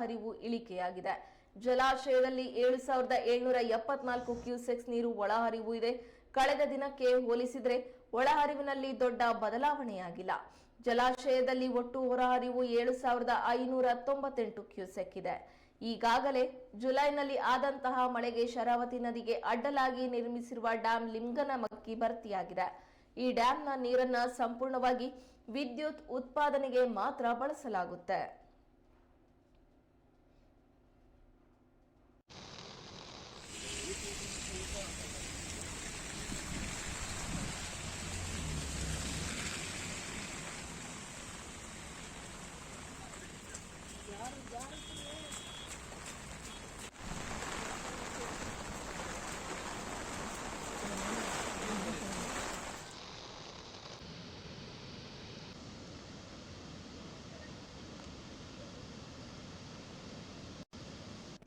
ಹರಿವು ಇಳಿಕೆಯಾಗಿದೆ. ಜಲಾಶಯದಲ್ಲಿ ಏಳು ಸಾವಿರದ ಏಳ್ನೂರ ಎಪ್ಪತ್ನಾಲ್ಕು ಕ್ಯೂಸೆಕ್ಸ್ ನೀರು ಒಳಹರಿವು ಇದೆ. ಕಳೆದ ದಿನಕ್ಕೆ ಹೋಲಿಸಿದರೆ ಒಳಹರಿವಿನಲ್ಲಿ ದೊಡ್ಡ ಬದಲಾವಣೆಯಾಗಿಲ್ಲ. ಜಲಾಶಯದಲ್ಲಿ ಒಟ್ಟು ಹೊರಹರಿವು ಏಳು ಸಾವಿರದ ಐನೂರ ತೊಂಬತ್ತೆಂಟು ಕ್ಯೂಸೆಕ್ ಇದೆ. ಈಗಾಗಲೇ ಜುಲೈನಲ್ಲಿ ಆದಂತಹ ಮಳೆಗೆ ಶರಾವತಿ ನದಿಗೆ ಅಡ್ಡಲಾಗಿ ನಿರ್ಮಿಸಿರುವ ಡ್ಯಾಂ ಲಿಂಗನಮಕ್ಕಿ ಭರ್ತಿಯಾಗಿದೆ. ಈ ಡ್ಯಾಂನ ನೀರನ್ನು ಸಂಪೂರ್ಣವಾಗಿ ವಿದ್ಯುತ್ ಉತ್ಪಾದನೆಗೆ ಮಾತ್ರ ಬಳಸಲಾಗುತ್ತೆ.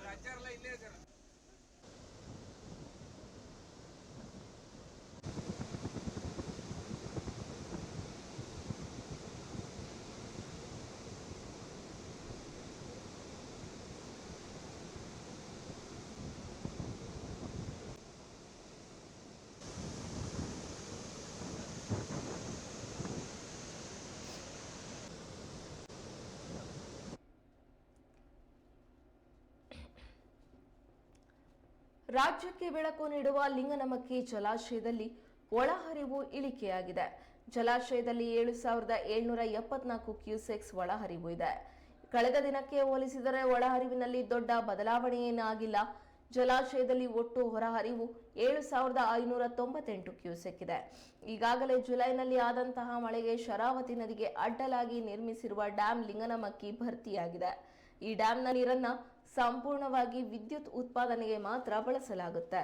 அஞ்சாறுல இல்லையே சார் ರಾಜ್ಯಕ್ಕೆ ಬೆಳಕು ನೀಡುವ ಲಿಂಗನಮಕ್ಕಿ ಜಲಾಶಯದಲ್ಲಿ ಒಳಹರಿವು ಇಳಿಕೆಯಾಗಿದೆ. ಜಲಾಶಯದಲ್ಲಿ ಏಳು ಸಾವಿರದ ಏಳ್ನೂರ ಎಪ್ಪತ್ನಾಲ್ಕು ಕ್ಯೂಸೆಕ್ಸ್ ಒಳಹರಿವು ಇದೆ. ಕಳೆದ ದಿನಕ್ಕೆ ಹೋಲಿಸಿದರೆ ಒಳಹರಿವಿನಲ್ಲಿ ದೊಡ್ಡ ಬದಲಾವಣೆಯೇನಾಗಿಲ್ಲ. ಜಲಾಶಯದಲ್ಲಿ ಒಟ್ಟು ಹೊರಹರಿವು ಏಳು ಸಾವಿರದ ಐನೂರ ತೊಂಬತ್ತೆಂಟು ಕ್ಯೂಸೆಕ್ ಇದೆ. ಈಗಾಗಲೇ ಜುಲೈನಲ್ಲಿ ಆದಂತಹ ಮಳೆಗೆ ಶರಾವತಿ ನದಿಗೆ ಅಡ್ಡಲಾಗಿ ನಿರ್ಮಿಸಿರುವ ಡ್ಯಾಂ ಲಿಂಗನಮಕ್ಕಿ ಭರ್ತಿಯಾಗಿದೆ. ಈ ಡ್ಯಾಂನ ನೀರನ್ನ ಸಂಪೂರ್ಣವಾಗಿ ವಿದ್ಯುತ್ ಉತ್ಪಾದನೆಗೆ ಮಾತ್ರ ಬಳಸಲಾಗುತ್ತೆ.